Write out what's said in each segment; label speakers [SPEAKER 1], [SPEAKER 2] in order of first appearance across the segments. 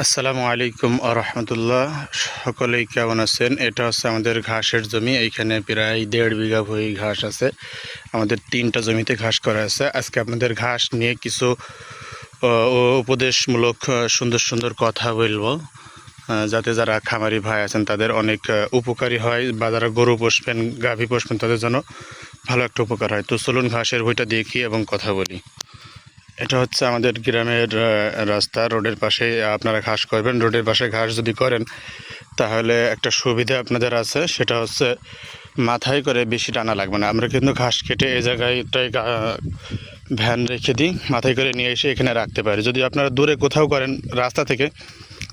[SPEAKER 1] আসসালামু আলাইকুম আরহামতুল্লাহ সকলেই কেমন আছেন? এটা হচ্ছে আমাদের ঘাসের জমি, এইখানে প্রায় দেড় বিঘা ভই ঘাস আছে। আমাদের তিনটা জমিতে ঘাস করা আছে। আজকে আপনাদের ঘাস নিয়ে কিছু উপদেশমূলক সুন্দর সুন্দর কথা বলব। যাতে যারা খামারি ভাই আছেন, তাদের অনেক উপকারী হয় বা যারা গরু পোষবেন, গাভী পোষবেন, তাদের জন্য ভালো একটা উপকার হয়। তো চলুন ঘাসের বইটা দেখি এবং কথা বলি। এটা হচ্ছে আমাদের গ্রামের রাস্তা। রোডের পাশে আপনারা ঘাস করবেন। রোডের পাশে ঘাস যদি করেন, তাহলে একটা সুবিধা আপনাদের আছে। সেটা হচ্ছে মাথায় করে বেশি টানা লাগবে না। আমরা কিন্তু ঘাস কেটে এই জায়গাটায় ভ্যান রেখে দিই, মাথায় করে নিয়ে এসে এখানে রাখতে পারি। যদি আপনারা দূরে কোথাও করেন রাস্তা থেকে,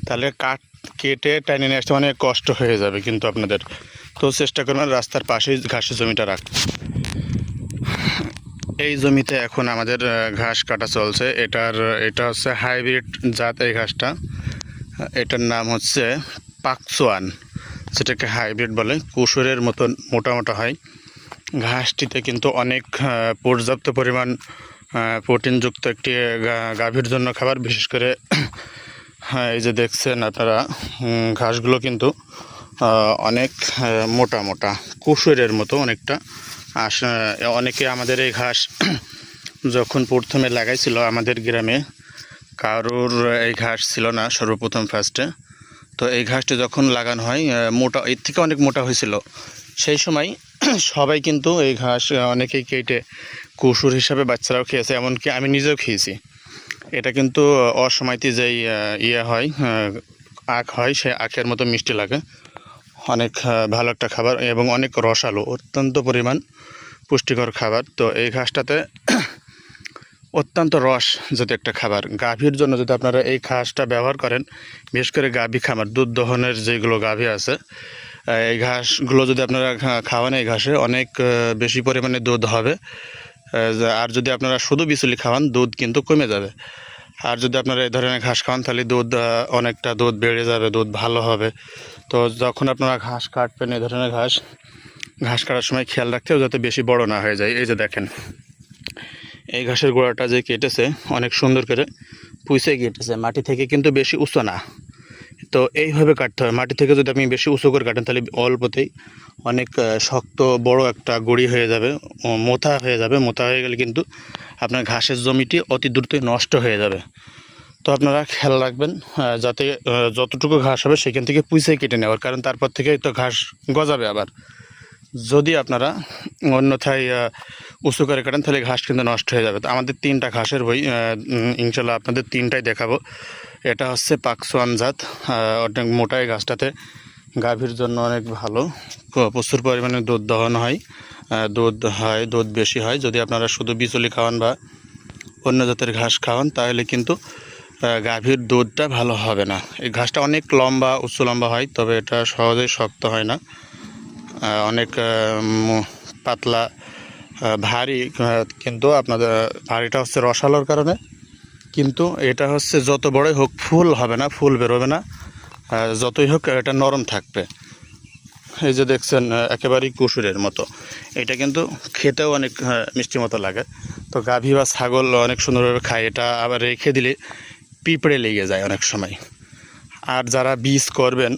[SPEAKER 1] তাহলে কাঠ কেটে টাইনে নিয়ে আসতে অনেক কষ্ট হয়ে যাবে কিন্তু আপনাদের। তো চেষ্টা করবেন রাস্তার পাশেই ঘাসের জমিটা রাখতে। এই জমিতে এখন আমাদের ঘাস কাটা চলছে। এটার, এটা হচ্ছে হাইব্রিড জাত এই ঘাসটা। এটার নাম হচ্ছে পাকচোয়ান যেটাকে হাইব্রিড বলে। কুসুরের মতন মোটা মোটা হয়। ঘাসটিতে কিন্তু অনেক পর্যাপ্ত পরিমাণ প্রোটিনযুক্ত একটি গাভীর জন্য খাবার। বিশেষ করে এই যে দেখছেন আপনারা ঘাসগুলো কিন্তু অনেক মোটা মোটা, কুসুরের মতো অনেকটা। আস অনেকে আমাদের এই ঘাস যখন প্রথমে লাগাইছিল আমাদের গ্রামে, কারোর এই ঘাস ছিল না সর্বপ্রথম ফার্স্টে তো এই ঘাসটি যখন লাগানো হয় মোটা, এর থেকে অনেক মোটা হয়েছিল। সেই সময় সবাই কিন্তু এই ঘাস অনেকেই কেটে কুসুর হিসাবে বাচ্চারাও খেয়েছে, এমনকি আমি নিজেও খেয়েছি। এটা কিন্তু অসময়তে যেই ইয়ে হয় আখ হয় সেই আখের মতো মিষ্টি লাগে। অনেক ভালো একটা খাবার এবং অনেক রসালো, অত্যন্ত পরিমাণ পুষ্টিকর খাবার। তো এই ঘাসটাতে অত্যন্ত রস যদি একটা খাবার। গাভীর জন্য যদি আপনারা এই ঘাসটা ব্যবহার করেন, বিশেষ করে গাভী খামার, দুধ দহনের যেগুলো গাভী আছে এই ঘাসগুলো যদি আপনারা খাওয়ান এই ঘাসে, অনেক বেশি পরিমাণে দুধ হবে। আর যদি আপনারা শুধু বিচুলি খাওয়ান, দুধ কিন্তু কমে যাবে। আর যদি আপনারা এই ধরনের ঘাস খান, তাহলে দুধ অনেকটা দুধ বেড়ে যাবে, দুধ ভালো হবে। তো যখন আপনারা ঘাস কাটবেন, এই ধরনের ঘাস ঘাস কাটার সময় খেয়াল রাখতে যাতে বেশি বড় না হয়ে যায়। এই যে দেখেন, এই ঘাসের গোড়াটা যে কেটেছে, অনেক সুন্দর করে পুষে কেটেছে। মাটি থেকে কিন্তু বেশি উঁচু না। তো এইভাবে কাটতে হয়। মাটি থেকে যদি আপনি বেশি উঁচু করে কাটেন, তাহলে অল্পতেই অনেক শক্ত, বড় একটা গুড়ি হয়ে যাবে মোথা হয়ে যাবে। মোথা হয়ে গেলে কিন্তু আপনার ঘাসের জমিটি অতি দ্রুতই নষ্ট হয়ে যাবে। তো আপনারা খেয়াল রাখবেন যাতে যতটুকু ঘাস হবে সেখান থেকে পুষে কেটে নেওয়ার। কারণ তারপর থেকে তো ঘাস গজাবে আবার। যদি আপনারা অন্যথায় উঁচু করে কাটেন, তাহলে ঘাস কিন্তু নষ্ট হয়ে যাবে। তো আমাদের তিনটা ঘাসের বই ইনশাল্লাহ আপনাদের তিনটাই দেখাবো। এটা হচ্ছে পাকসোয়ান জাত। অনেক মোটা এই ঘাসটাতে গাভীর জন্য অনেক ভালো। প্রচুর পরিমাণে দুধ দহন হয়। দুধ হয়, দুধ বেশি হয়। যদি আপনারা শুধু বিচুলি খাওয়ান বা অন্য জাতের ঘাস খাওয়ান, তাহলে কিন্তু গাভীর দুধটা ভালো হবে না। এই ঘাসটা অনেক লম্বা, উঁচু লম্বা হয়, তবে এটা সহজেই শক্ত হয় না। অনেক পাতলা ভারী কিন্তু আপনাদের, ভারীটা হচ্ছে রসালোর কারণে। কিন্তু এটা হচ্ছে যত বড়ই হোক, ফুল হবে না, ফুল বেরোবে না। যতই হোক, এটা নরম থাকবে। এই যে দেখছেন, একেবারেই কুসুরের মতো। এটা কিন্তু খেতেও অনেক মিষ্টি মতো লাগে। তো গাভী বা ছাগল অনেক সুন্দরভাবে খায়, এটা আবার রেখে দিলে পিঁপড়ে লেগে যায় অনেক সময়। আর যারা বীজ করবেন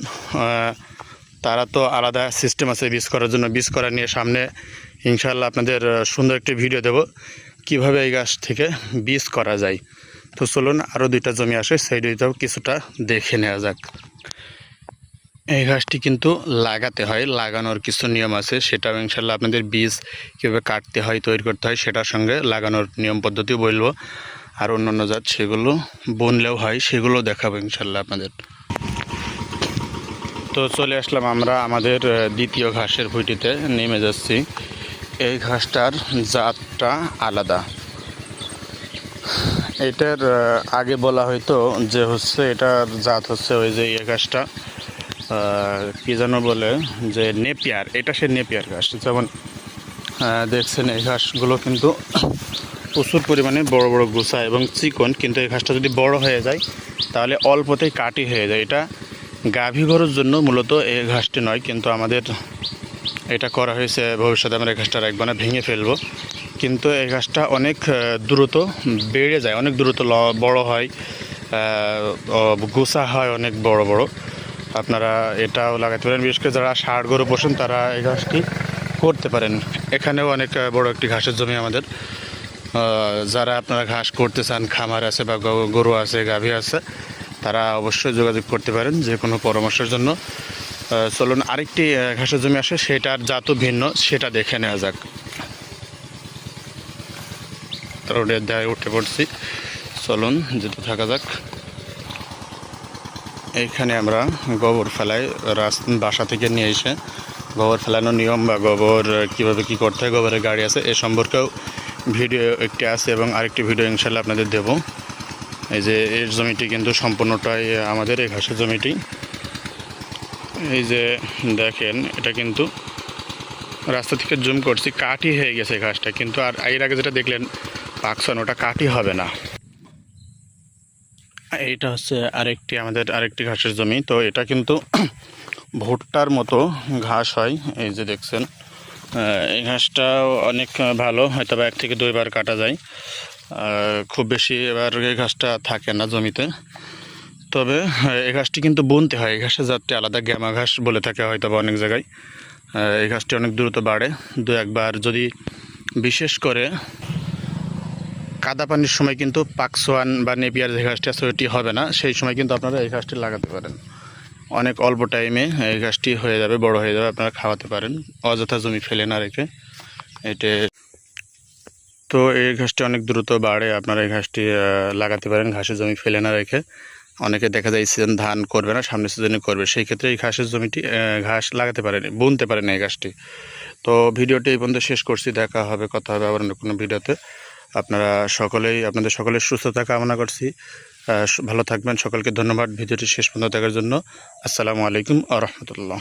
[SPEAKER 1] তারা তো আলাদা সিস্টেম আছে বীজ করার জন্য। বীজ করা নিয়ে সামনে ইনশাল্লাহ আপনাদের সুন্দর একটি ভিডিও দেব। কীভাবে এই গাছ থেকে বীজ করা যায়। তো চলুন আরও দুইটা জমি আসে, সেই দুইটাও কিছুটা দেখে নেওয়া যাক। এই ঘাসটি কিন্তু লাগাতে হয়, লাগানোর কিছু নিয়ম আছে, সেটাও ইনশাল্লাহ আপনাদের বীজ কীভাবে কাটতে হয়, তৈরি করতে হয়, সেটার সঙ্গে লাগানোর নিয়ম পদ্ধতিও বলব। আর অন্যান্য জাত সেগুলো বুনলেও হয়, সেগুলো দেখাবো ইনশাল্লাহ আপনাদের। তো চলে আসলাম আমরা আমাদের দ্বিতীয় ঘাসের ভুঁটিতে নেমে যাচ্ছি। এই ঘাসটার জাতটা আলাদা। এটার আগে বলা হয়তো যে হচ্ছে এটার জাত হচ্ছে ওই যে ঘাসটা আহ, কি যেন বলে যে নেপিয়ার এটা সে নেপিয়ার ঘাস। যেমন দেখছেন এই ঘাসগুলো কিন্তু প্রচুর পরিমাণে বড় বড় গুছা এবং চিকন কিন্তু এই ঘাসটা যদি বড় হয়ে যায় তাহলে অল্পতেই কাটি হয়ে যায়। এটা গাভী গরুর জন্য মূলত এই ঘাসটি নয় কিন্তু আমাদের এটা করা হয়েছে, ভবিষ্যতে আমরা এই ঘাসটা রাখব না ভেঙে ফেলব। কিন্তু এই ঘাসটা অনেক দ্রুত বেড়ে যায়, অনেক দ্রুত বড় হয় গোসা হয় অনেক বড় বড়। আপনারা এটাও লাগাতে পারেন, বিশেষ করে যারা ষাড় গরু পোষেন তারা এই ঘাসটি করতে পারেন। এখানেও অনেক বড় একটি ঘাসের জমি আমাদের। যারা আপনারা ঘাস করতে চান, খামার আছে বা গরু আছে, গাভী আছে, তারা অবশ্যই যোগাযোগ করতে পারেন, যে কোনো পরামর্শের জন্য। চলুন, আরেকটি ঘাসের জমি আসে, সেটার জাতও ভিন্ন, সেটা দেখে নেওয়া যাক। রোডের ধারে উঠে পড়ছি। চলুন যেতে থাকা যাক। এইখানে আমরা গোবর ফেলাই, রাস- বাসা থেকে নিয়ে এসে গোবর ফেলানোর নিয়ম বা গোবর কীভাবে কী করতে হয়, গোবরের গাড়ি আছে, এ সম্পর্কেও ভিডিও একটি আছে এবং আরেকটি ভিডিও ইনশাল্লাহ আপনাদের দেব। এই যে, এর জমিটি কিন্তু সম্পূর্ণটাই আমাদের, এই ঘাসের জমিটি। এই যে দেখেন, এটা কিন্তু রাস্তা থেকে জুম করছি কাঠি হয়ে গেছে ঘাসটা। কিন্তু আর এর আগে যেটা দেখলেন, পাকসন, ওটা কাঠি হবে না। এইটা হচ্ছে আরেকটি, আমাদের আরেকটি ঘাসের জমি। তো এটা কিন্তু ভুট্টার মতো ঘাস হয়। এই যে দেখছেন এই ঘাসটাও অনেক ভালো, হয়তো বা এক থেকে দুইবার কাটা যায়। খুব বেশি এবার এই ঘাসটা থাকে না জমিতে। তবে এই ঘাসটি কিন্তু বুনতে হয়। এই ঘাসের জাতটি আলাদা, গ্যামা ঘাস বলে থাকে হয়তো বা অনেক জায়গায়। এই ঘাসটি অনেক দ্রুত বাড়ে। দু একবার যদি বিশেষ করে কাদা পানির সময় কিন্তু পাকসোয়ান বা নেপিয়ার যে ঘাসটি আছে ওইটি হবে না। সেই সময় কিন্তু আপনারা এই ঘাসটি লাগাতে পারেন। অনেক অল্প টাইমে এই ঘাসটি হয়ে যাবে, বড় হয়ে যাবে, আপনারা খাওয়াতে পারেন। অযথা জমি ফেলে না রেখে। এটে তো এই ঘাসটি অনেক দ্রুত বাড়ে। আপনারা এই ঘাসটি লাগাতে পারেন। ঘাসের জমি ফেলে না রেখে। অনেকে দেখা যায় সিজন ধান করবে না সামনে সিজনে করবে। সেই ক্ষেত্রে এই ঘাসের জমিটি ঘাস লাগাতে পারেনি, বুনতে পারেনি এই ঘাসটি। তো ভিডিওটি এই পর্যন্ত শেষ করছি, দেখা হবে, কথা হবে আবার অন্য কোনো ভিডিওতে। আপনারা সকলেই, আপনাদের সকলের সুস্থতা কামনা করছি। ভালো থাকবেন, সকলকে ধন্যবাদ। ভিডিওটি শেষ পর্যন্ত দেখার জন্য আসসালামু আলাইকুম আ, রহমতুল্লাহ।